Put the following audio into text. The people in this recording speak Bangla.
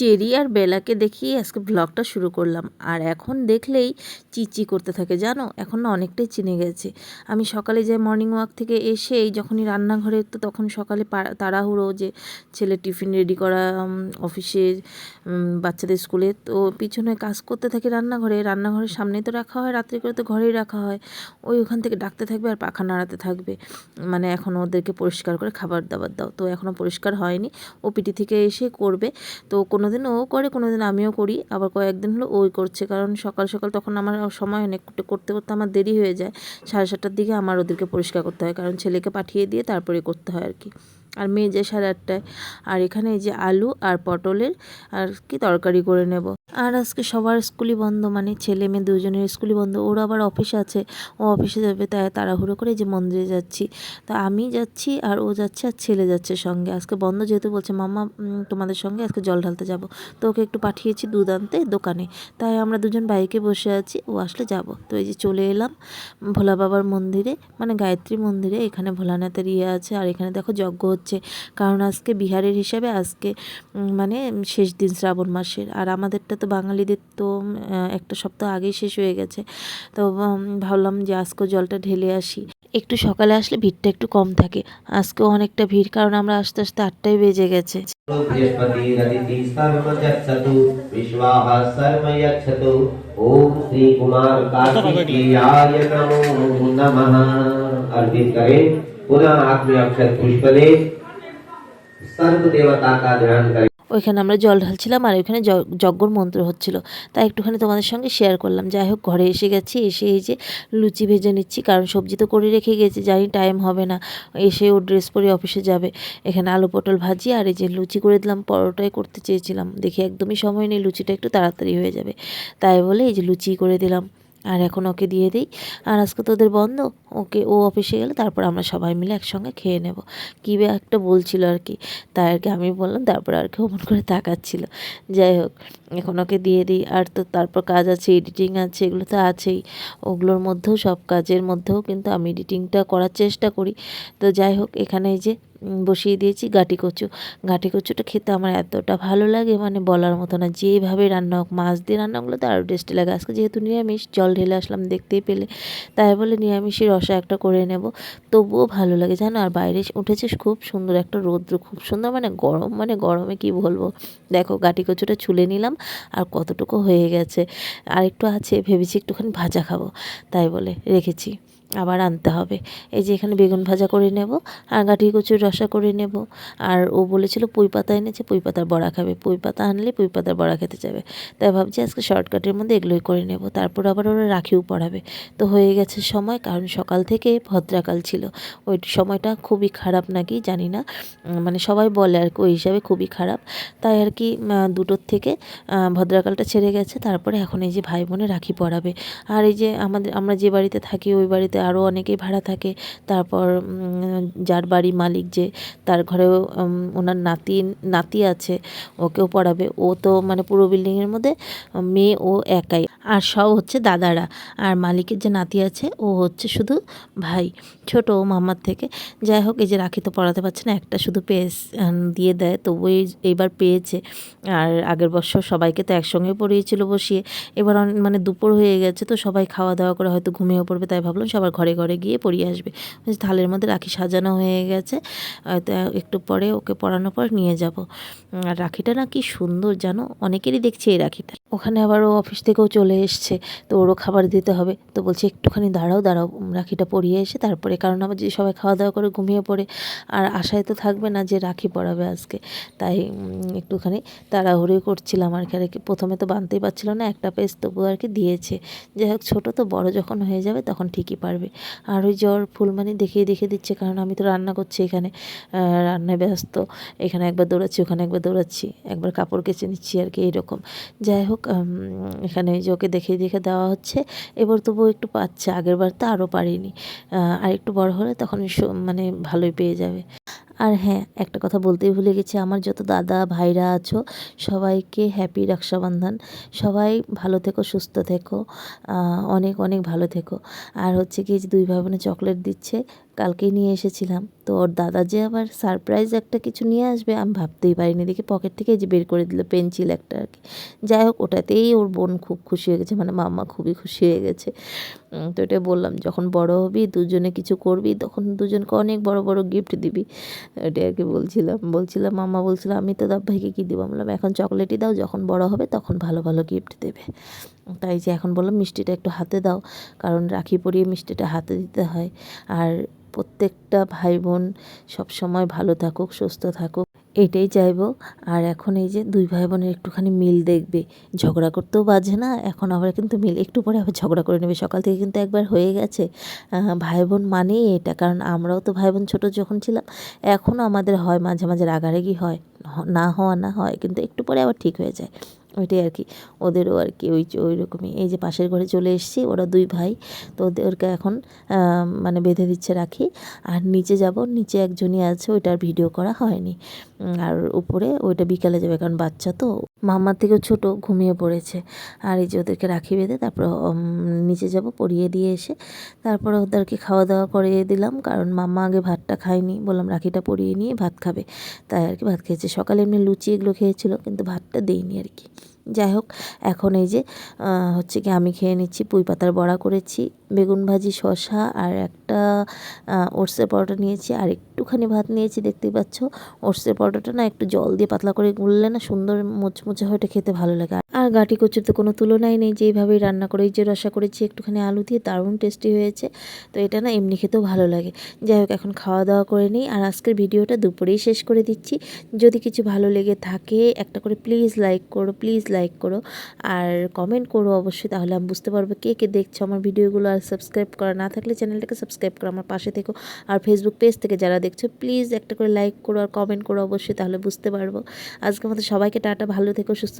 চেরি আর বেলাকে দেখিয়ে আজকে ব্লগটা শুরু করলাম। আর এখন দেখলেই চিচি করতে থাকে, জানো? এখন না অনেকটাই চিনে গেছে। আমি সকালে যাই মর্নিং ওয়াক থেকে এসেই যখনই রান্নাঘরে, তো তখন সকালে তাড়াহুড়ো যে ছেলে টিফিন রেডি করা অফিসে বাচ্চাদের স্কুলে তো পিছনে কাজ করতে থাকে রান্নাঘরে। রান্নাঘরের সামনেই তো রাখা হয়, রাত্রি করে তো ঘরেই রাখা হয়। ওই ওখান থেকে ডাকতে থাকবে আর পাখা নাড়াতে থাকবে। মানে এখন ওদেরকে পরিষ্কার করে খাবার দাবার দাও। তো এখনও পরিষ্কার হয়নি। ও পিটি থেকে এসে করবে। তো কোনো দিন ও করে কোনো দিন আমিও করি। আবার কয়েকদিন হলো ওই করছে। কারণ সকাল সকাল তখন আমার সময় অনেক করতে করতে আমার দেরি হয়ে যায়। সাড়ে সাতটার দিকে আমার ওদেরকে পরিষ্কার করতে হয়। কারণ ছেলেকে পাঠিয়ে দিয়ে তারপরে করতে হয় আর কি। আর মেয়ে যায় সাড়ে আটটায়। আর এখানে এই যে আলু আর পটলের আর কি তরকারি করে নেব। আর আজকে সবার স্কুলই বন্ধ মানে ছেলে মেয়ে দুজনের স্কুলই বন্ধ। ওর আবার অফিস আছে। ও অফিসে যাবে তাই তাড়াহুড়ো করে যে মন্দিরে যাচ্ছি। তা আমি যাচ্ছি আর ও যাচ্ছে আর ছেলে যাচ্ছে সঙ্গে। আজকে বন্ধ যেহেতু বলছে উম, তোমাদের সঙ্গে আজকে জল ঢালতে যাব। তো ওকে একটু পাঠিয়েছি দুধ আনতে দোকানে। তাই আমরা দুজন বাইকে বসে আছি ও আসলে যাব। তো এই যে চলে এলাম ভোলা বাবার মন্দিরে মানে গায়ত্রী মন্দিরে। এখানে ভোলানাথের ইয়ে আছে। আর এখানে দেখো যজ্ঞ হচ্ছে কারণ আজকে বিহারের হিসাবে আজকে উম, মানে শেষ দিন শ্রাবণ মাসের আর আমাদেরটা তো বাঙালিদের তো উম, আহ, একটা সপ্তাহ আগেই শেষ হয়ে গেছে তো উম, ভাবলাম যে আজকে জলটা ঢেলে আসি একটু সকালে আসলে ভিড়টা একটু কম থাকে আজকেও অনেকটা ভিড় কারণ আমরা আস্তে আস্তে আটটায় বেজে গেছে बृहस्पतिरदिति सर्वगच्छतु विश्वाः सर्व यच्छतु ॐ श्री कुमार कार्तिकेयाय नमो नमः अर्पित करें पुनः हाथ में अक्षर पुष्प लें ওইখানে আমরা জল ঢালছিলাম আর ওইখানে যজ্ঞর মন্ত্র হচ্ছিল। তাই একটুখানি তোমাদের সঙ্গে শেয়ার করলাম। যাই হোক, ঘরে এসে গেছি, এসে এই যে লুচি ভেজে নিচ্ছি, কারণ সবজি তো করে রেখে গেছি, জানি টাইম হবে না। এসে ও ড্রেস পরে অফিসে যাবে। এখানে আলু পটল ভাজি আর এই যে লুচি করে দিলাম, পরোটাই করতে চেয়েছিলাম। দেখি একদমই সময় নেই, লুচিটা একটু তাড়াতাড়ি হয়ে যাবে। তাই বলে এই যে লুচি করে দিলাম। আর এখন ওকে দিয়ে দিই। আর আজকে তো ওদের বন্ধ? ওকে, ও অফিসে গেলে তারপর আমরা সবাই মিলে একসঙ্গে খেয়ে নেব। কী একটা বলছিল আর কি। তাই আর কি আমি বললাম, তারপর আর কি অমন করে তাকাচ্ছিল। যাই হোক, এখন ওকে দিয়ে দিই। আর তো তারপর কাজ আছে এডিটিং আছে, এগুলো তো আছেই। ওগুলোর মধ্যেও, সব কাজের মধ্যেও কিন্তু আমি এডিটিংটা করার চেষ্টা করি। তো যাই হোক, এখানে এই যে বসিয়ে দিয়েছি গাটি কচু। গাটি কচুটা খেতে আমার এতটা ভালো লাগে মানে বলার মতো না। যেভাবে রান্না হোক, মাছ দিয়ে রান্নাগুলো তো আরও টেস্টি লাগে। আজকে যেহেতু নিরামিষ, জল ঢেলে আসলাম, দেখতেই পেলে। তাই বলে নিরামিষের রসা একটা করে নেব। তবুও ভালো লাগে, জানো? আর বাইরে উঠেছে খুব সুন্দর একটা রৌদ্র, খুব সুন্দর মানে গরম মানে গরমে কি বলব? দেখো, গাটি কচুটা ছুলে নিলাম, আর কতটুকু হয়ে গেছে। আর একটু আছে, ভেবেছি একটুখানি ভাজা খাব, তাই বলে রেখেছি। আবার আনতে হবে। এই যে এখানে বেগুন ভাজা করে নেব, আর গাঠি কচুর রসা করে নেব। আর ও বলেছিল পুঁই পাতা এনেছে, পুঁই পাতার বড়া খাবে। পুঁই পাতা আনলে পুঁই পাতার বড়া খেতে যাবে। তাই ভাবছি আজকে শর্টকাটের মধ্যে এগুলোই করে নেব। তারপর আবার ওরা রাখিও পড়াবে। তো হয়ে গেছে সময়, কারণ সকাল থেকে ভদ্রাকাল ছিল। ওই সময়টা খুবই খারাপ নাকি জানি না। মানে সবাই বলে আর কি, ওই হিসাবে খুবই খারাপ। তাই আর কি দুটোর থেকে ভদ্রাকালটা ছেড়ে গেছে। তারপরে এখন এই যে ভাই বোনে রাখি পড়াবে। আর এই যে আমাদের, আমরা যে বাড়িতে থাকি, ওই বাড়িতে আরও অনেকেই ভাড়া থাকে। তারপর যার বাড়ি মালিক যে তার ঘরেও ওনার নাতি নাতি আছে, ওকেও পড়াবে। ও তো মানে পুরো বিল্ডিংয়ের মধ্যে মেয়ে ও একাই। আর সব হচ্ছে দাদারা। আর মালিকের যে নাতি আছে, ও হচ্ছে শুধু ভাই। ছোট ও মামার থেকে। যাই হোক, এই যে রাখি তো পড়াতে পারছে না, একটা শুধু পেয়ে দিয়ে দেয়। তবু এই, এইবার পেয়েছে। আর আগের বছর সবাইকে তো একসঙ্গে পড়িয়েছিল বসিয়ে। এবার মানে দুপুর হয়ে গেছে তো সবাই খাওয়া দাওয়া করে হয়তো ঘুমিয়ে পড়বে, তাই ভাবলাম সবার ঘরে ঘরে গিয়ে পড়িয়ে আসবে। থালের মধ্যে রাখি সাজানো হয়ে গেছে। একটু পরে ওকে পড়ানোর পর নিয়ে যাব। আর রাখিটা না কি সুন্দর জানো? অনেকেরই দেখছি এই রাখিটা। ওখানে আবার ও অফিস থেকেও চলে এসছে, তো ওরও খাবার দিতে হবে। তো বলছে, একটুখানি দাঁড়াও দাঁড়াও রাখিটা পরিয়ে এসে তারপরে, কারণ আবার যে সবাই খাওয়া দাওয়া করে ঘুমিয়ে পড়ে, আর আশায় তো থাকবে না যে রাখি পড়াবে আজকে। তাই একটুখানি তাড়াহুড়ি করছিলাম আর কি। প্রথমে তো বানতেই পারছিল না, একটা পেজ তবু আর কি দিয়েছে। যাই হোক, ছোটো তো বড় যখন হয়ে যাবে, তখন ঠিকই পারবে। আর ওই জ্বর ফুলমানি দেখিয়ে দেখিয়ে দিচ্ছে, কারণ আমি তো রান্না করছি এখানে। রান্নায় ব্যস্ত। এখানে একবার দৌড়াচ্ছি, ওখানে একবার দৌড়াচ্ছি। একবার কাপড় কেচে নিচ্ছি আর কি, এইরকম। যাই হোক এখানে ওই যে ওকে দেখিয়ে দেখে দেওয়া হচ্ছে। এবার তবু একটু পাচ্ছে, আগের বার তো আরও পারিনি। আর একটু বড় হলে তখন মানে ভালোই পেয়ে যাবে। আর হ্যাঁ একটা কথা বলতেই ভুলে গেছি, আমার যত দাদা ভাইরা আছো, সবাইকে হ্যাপি রক্ষাবন্ধন। সবাই ভালো থেকো, সুস্থ থেকো অনেক অনেক ভালো থেকো। আর হচ্ছে কি যে দুই ভাই বোনে চকলেট দিচ্ছে কালকেই নিয়ে এসেছিলাম। তো ওর দাদা যে আবার সারপ্রাইজ একটা কিছু নিয়ে আসবে, আমি ভাবতেই পারিনি। দেখি পকেট থেকে যে বের করে দিল পেন্সিল একটা আর কি। যাই হোক, ওটাতেই ওর বোন খুব খুশি হয়ে গেছে মানে মাম্মা খুবই খুশি হয়ে গেছে। তো এটা বললাম, যখন বড় হবি, দুজনে কিছু করবি, তখন দুজনকে অনেক বড় বড় গিফট দিবি। ওটাই আর কি বলছিলাম। বলছিলাম, মাম্মা বলছিল, আমি তো দাব ভাইকে কী দেবো? বললাম, এখন চকলেটই দাও, যখন বড় হবে, তখন ভালো ভালো গিফট দেবে। তাই যে এখন বললাম মিষ্টিটা একটু হাতে দাও, কারণ রাখি পরিয়ে মিষ্টিটা হাতে দিতে হয়। আর প্রত্যেকটা ভাই বোন সবসময় ভালো থাকুক, সুস্থ থাকুক, এটাই চাইব। আর এখন এই যে দুই ভাই বোনের একটুখানি মিল দেখবে, ঝগড়া করতেও বাজে না, এখন আবার কিন্তু মিল, একটু পরে আবার ঝগড়া করে নেবে। সকাল থেকে কিন্তু একবার হয়ে গেছে। ভাই বোন মানেই এটা, কারণ আমরাও তো ভাই বোন ছোটো যখন ছিলাম এখনও আমাদের হয় মাঝে মাঝে রাগারাগি হয়, না হওয়া না হয়, কিন্তু একটু পরে আবার ঠিক হয়ে যায়। ওইটাই আর কি। ওদেরও আর কি ওই ওই রকমই এই যে পাশের ঘরে চলে এসেছি, ওরা দুই ভাই। তো ওদেরকে এখন মানে বেঁধে দিচ্ছে রাখি। আর নিচে যাব, নিচে একজনই আছে, ওইটার ভিডিও করা হয়নি। আর উপরে ওইটা বিকালে যাবে, কারণ বাচ্চা তো মামার থেকেও ছোট ঘুমিয়ে পড়েছে। আর এই যে ওদেরকে রাখি বেঁধে তারপর নিচে যাব পরিয়ে দিয়ে এসে তারপর ওদেরকে খাওয়া দাওয়া করিয়ে দিলাম। কারণ মামা আগে ভাতটা খায়নি, বললাম রাখিটা পরিয়ে নিয়ে ভাত খাবে। তাই আর কি ভাত খেয়েছে। সকালে এমনি লুচি এগুলো খেয়েছিল, কিন্তু ভাতটা দেইনি আর কি। যাই হোক, এখন এই যে হচ্ছে কি আমি খেয়ে নিচ্ছি, পুঁই পাতার বড়া করেছি, বেগুন ভাজি, শসা আর একটা ওটসের পরোটা নিয়েছি আর একটুখানি ভাত নিয়েছি, দেখতেই পাচ্ছ। ওটসের পরোটাটা না একটু জল দিয়ে পাতলা করে গুললে না সুন্দর মুচমুচে হয়ে, ওটা খেতে ভালো লাগে। আর গাটি কচুর তো কোনো তুলনাই নেই যেইভাবেই রান্না করে যে রসা করেছি, একটুখানি আলু দিয়ে, দারুণ টেস্টি হয়েছে। তো এটা না এমনি খেতেও ভালো লাগে। যাই হোক, এখন খাওয়া দাওয়া করে নিই আর আজকের ভিডিওটা দুপুরেই শেষ করে দিচ্ছি। যদি কিছু ভালো লেগে থাকে, একটা করে প্লিজ লাইক করো প্লিজ লাইক করো। আর কমেন্ট করো অবশ্যই, তাহলে আমি বুঝতে পারব কে কে দেখছ আমার ভিডিওগুলো, আর সাবস্ক্রাইব করা না থাকলে চ্যানেলটাকে সাবস্ক্রাইব করো আমার পাশে থেকো। আর ফেসবুক পেজ থেকে যারা দেখছ প্লিজ একটা করে লাইক করো আর কমেন্ট করো অবশ্যই, তাহলে বুঝতে পারব। আজকে আমাদের সবাইকে টাটা, ভালো থেকো, সুস্থ